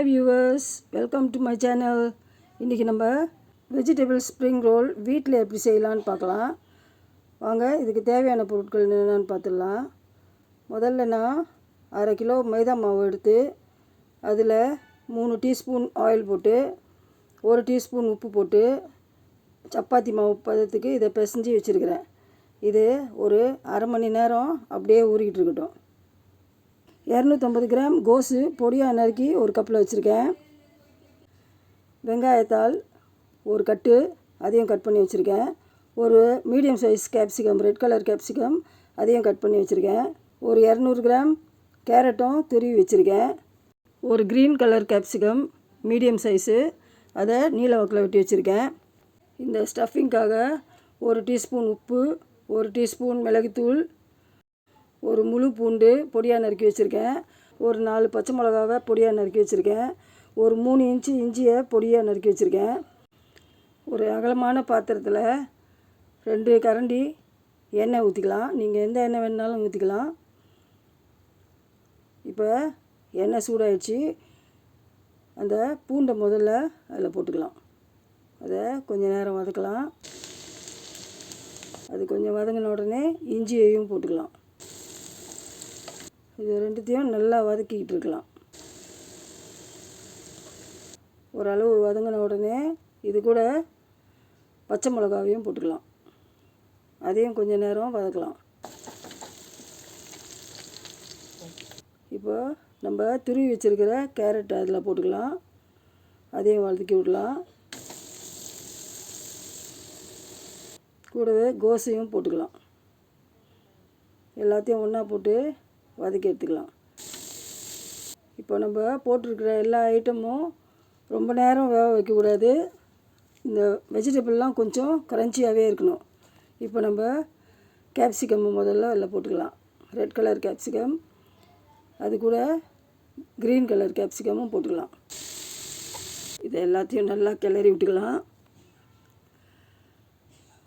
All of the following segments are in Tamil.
Hi viewers welcome to my channel இன்றைக்கி நம்ம வெஜிடபிள் ஸ்ப்ரிங் ரோல் வீட்டில் எப்படி செய்யலான்னு பார்க்கலாம். வாங்க இதுக்கு தேவையான பொருட்கள் என்னென்னு பார்த்துடலாம். முதல்ல நான் அரை கிலோ மைதா மாவு எடுத்து அதில் மூணு டீஸ்பூன் ஆயில் போட்டு ஒரு டீஸ்பூன் உப்பு போட்டு சப்பாத்தி மாவு பதத்துக்கு இதை பிசைஞ்சு வச்சுருக்கிறேன். இது ஒரு அரை மணி நேரம் அப்படியே ஊறிக்கிட்டு இருக்கட்டும். இரநூத்தம்பது கிராம் கோஸு பொடியாக நறுக்கி ஒரு கப்பில் வச்சுருக்கேன். வெங்காயத்தால் ஒரு கட்டு அதையும் கட் பண்ணி வச்சுருக்கேன். ஒரு medium size capsicum red colour capsicum அதையும் கட் பண்ணி வச்சுருக்கேன். ஒரு இரநூறு கிராம் கேரட்டும் துருவி வச்சுருக்கேன். ஒரு green colour capsicum medium size அதை நீல வாக்கில் வெட்டி வச்சுருக்கேன். இந்த ஸ்டஃபிங்க்காக ஒரு டீஸ்பூன் உப்பு ஒரு டீஸ்பூன் மிளகுத்தூள் ஒரு முழு பூண்டு பொடியாக நறுக்கி வச்சுருக்கேன். ஒரு நாலு பச்சை மிளகாவை பொடியாக நறுக்கி வச்சுருக்கேன். ஒரு மூணு இன்ச்சு இஞ்சியை பொடியாக நறுக்கி வச்சுருக்கேன். ஒரு அகலமான பாத்திரத்தில் ரெண்டு கரண்டி எண்ணெய் ஊற்றிக்கலாம் நீங்கள் எந்த எண்ணெய் வேணுனாலும் ஊற்றிக்கலாம் இப்போ எண்ணெய் சூடாயிடுச்சு. அந்த பூண்டை முதல்ல அதில் போட்டுக்கலாம். அதை கொஞ்சம் நேரம் வதக்கலாம். அது கொஞ்சம் வதங்கின உடனே இஞ்சியையும் போட்டுக்கலாம். இது ரெண்டுத்தையும் நல்லா வதக்கிக்கிட்டு இருக்கலாம். ஓரளவு வதங்கின உடனே இது கூட பச்சை மிளகாவையும் போட்டுக்கலாம். அதையும் கொஞ்சம் நேரம் வதக்கலாம். இப்போ நம்ம துருவி வச்சுருக்கிற கேரட் அதில் போட்டுக்கலாம். அதையும் வதக்கி விடலாம். கூடவே கோசையும் போட்டுக்கலாம். எல்லாத்தையும் ஒன்றா போட்டு வதக்கி எடுத்துக்கலாம். இப்போ நம்ம போட்டிருக்கிற எல்லா ஐட்டமும் ரொம்ப நேரம் வேக வைக்கக்கூடாது. இந்த வெஜிடபிள்லாம் கொஞ்சம் க்ரன்ச்சியாகவே இருக்கணும். இப்போ நம்ம கேப்சிகம் முதல்ல அதில் போட்டுக்கலாம். ரெட் கலர் கேப்சிகம் அது கூட க்ரீன் கலர் கேப்சிகமும் போட்டுக்கலாம். இதை எல்லாத்தையும் நல்லா கிளறி விட்டுக்கலாம்.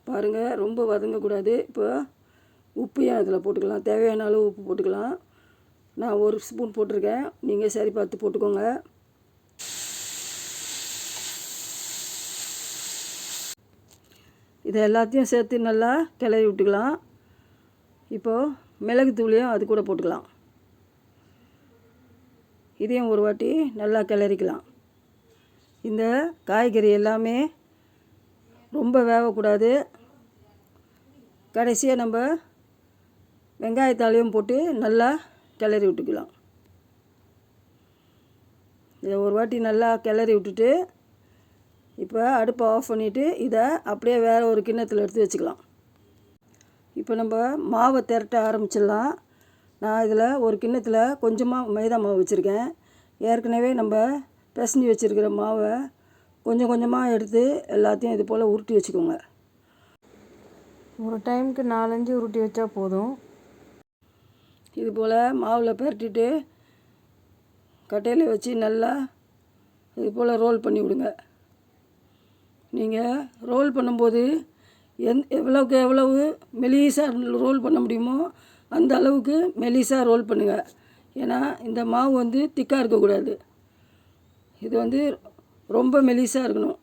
பாருங்கள் ரொம்ப வதங்கக்கூடாது. இப்போ உப்பையும் அதில் போட்டுக்கலாம்? தேவையான அளவு உப்பு போட்டுக்கலாம். நான் ஒரு ஸ்பூன் போட்டிருக்கேன். நீங்கள் சரி பார்த்து போட்டுக்கோங்க. இதை எல்லாத்தையும் சேர்த்து நல்லா கிளறி விட்டுக்கலாம். இப்போது மிளகு தூளியும் அது கூட போட்டுக்கலாம். இதையும் ஒரு வாட்டி நல்லா கிளறிக்கலாம். இந்த காய்கறி எல்லாமே ரொம்ப வேகக்கூடாது கடைசியாக நம்ம வெங்காயத்தாலையும் போட்டு நல்லா கிளறி விட்டுக்கலாம். இதை ஒரு வாட்டி நல்லா கிளறி விட்டுட்டு இப்போ அடுப்பை ஆஃப் பண்ணிவிட்டு இதை அப்படியே வேறு ஒரு கிண்ணத்தில் எடுத்து வச்சுக்கலாம். இப்போ நம்ம மாவை திரட்ட ஆரம்பிச்சிடலாம். நான் இதில் ஒரு கிண்ணத்தில் கொஞ்சமாக மைதா மாவு வச்சுருக்கேன். ஏற்கனவே நம்ம பிசைஞ்சு வச்சுருக்கிற மாவை கொஞ்சம் கொஞ்சமாக எடுத்து எல்லாத்தையும் இது போல் உருட்டி வச்சுக்கோங்க. ஒரு டைமுக்கு நாலஞ்சு உருட்டி வச்சா போதும். இது போல் மாவில் பெரட்டிட்டு கட்டையில் வச்சு நல்லா இது போல் ரோல் பண்ணி விடுங்க. நீங்கள் ரோல் பண்ணும்போது எந் எவ்வளோக்கு எவ்வளவு மெலிசாக ரோல் பண்ண முடியுமோ அந்த அளவுக்கு மெலிசாக ரோல் பண்ணுங்கள் ஏன்னா இந்த மாவு வந்து திக்காக இருக்கக்கூடாது. இது வந்து ரொம்ப மெலிசாக இருக்கணும்.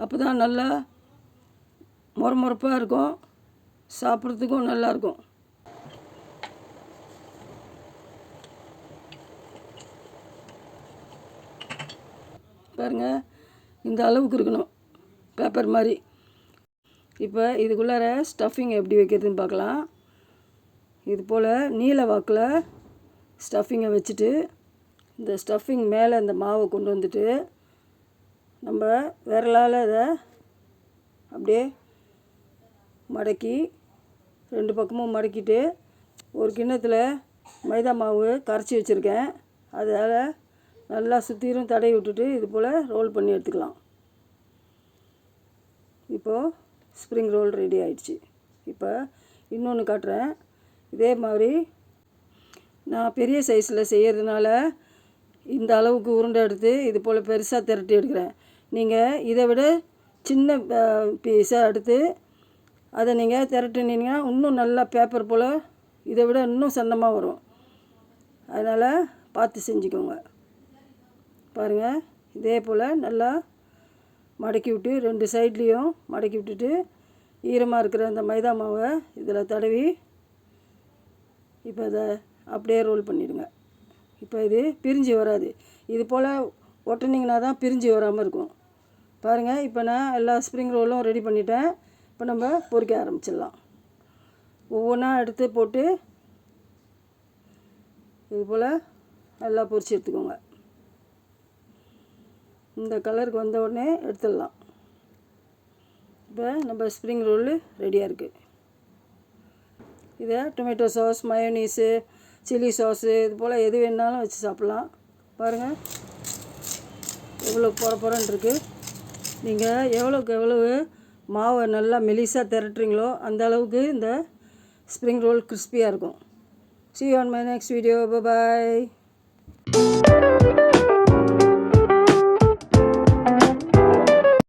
அப்போ தான் நல்லா முறமுறப்பாக இருக்கும். சாப்பிட்றதுக்கும் நல்லாயிருக்கும் பாருங்கள் இந்த அளவுக்கு இருக்கணும். பேப்பர் மாதிரி. இப்போ இதுக்குள்ளார ஸ்டஃபிங் எப்படி வைக்கிறதுன்னு பார்க்கலாம். இது போல் நீல வாக்கில் ஸ்டஃபிங்கை வச்சுட்டு இந்த ஸ்டஃபிங் மேலே இந்த மாவை கொண்டு வந்துட்டு நம்ம விரலால் அதை அப்படியே மடக்கி ரெண்டு பக்கமும் மடக்கிட்டு ஒரு கிண்ணத்தில் மைதா மாவு கரைச்சி வச்சுருக்கேன். அதால் நல்லா சுற்றிலும் தடவி விட்டுட்டு இது போல் ரோல் பண்ணி எடுத்துக்கலாம். இப்போது ஸ்ப்ரிங் ரோல் ரெடி ஆயிடுச்சு. இப்போ இன்னொன்று காட்டுறேன். இதே மாதிரி நான் பெரிய சைஸில் செய்கிறதுனால இந்த அளவுக்கு உருண்டை எடுத்து இது போல் பெருசாக திரட்டி எடுக்கிறேன். நீங்கள் இதை விட சின்ன பீஸாக எடுத்து அதை நீங்கள் திரட்டினீங்கன்னா இன்னும் நல்லா பேப்பர் போல் இதை விட இன்னும் சன்னமாக வரும். அதனால் பார்த்து செஞ்சுக்கோங்க. பாருங்கள் இதே போல் நல்லா மடக்கி விட்டு ரெண்டு சைட்லேயும் மடக்கி விட்டுட்டு ஈரமாக இருக்கிற அந்த மைதா மாவை இதில் தடவி இப்போ அதை அப்படியே ரோல் பண்ணிவிடுங்க இப்போ இது பிரிஞ்சு வராது. இது போல் ஒட்டினீங்கன்னா தான் பிரிஞ்சு வராமல் இருக்கும். பாருங்கள் இப்போ நான் எல்லா ஸ்ப்ரிங் ரோலும் ரெடி பண்ணிட்டேன். இப்போ நம்ம பொறிக்க ஆரம்பிச்சிடலாம். ஒவ்வொன்றா எடுத்து போட்டு இது போல் நல்லா பொறிச்சு எடுத்துக்கோங்க. இந்த கலருக்கு வந்த உடனே எடுத்துடலாம். இப்போ நம்ம ஸ்ப்ரிங் ரோல் ரெடியாக இருக்குது இதை tomato sauce mayonnaise chilli sauce இது போல் எது வேணாலும் வச்சு சாப்பிட்லாம். பாருங்கள் எவ்வளோ பொற இருக்குது நீங்கள் எவ்வளோக்கு எவ்வளவு மாவை நல்லா மெலிசாக திரட்டுறீங்களோ அந்த அளவுக்கு இந்த ஸ்ப்ரிங் ரோல் கிறிஸ்பியாக இருக்கும். See on my next video bye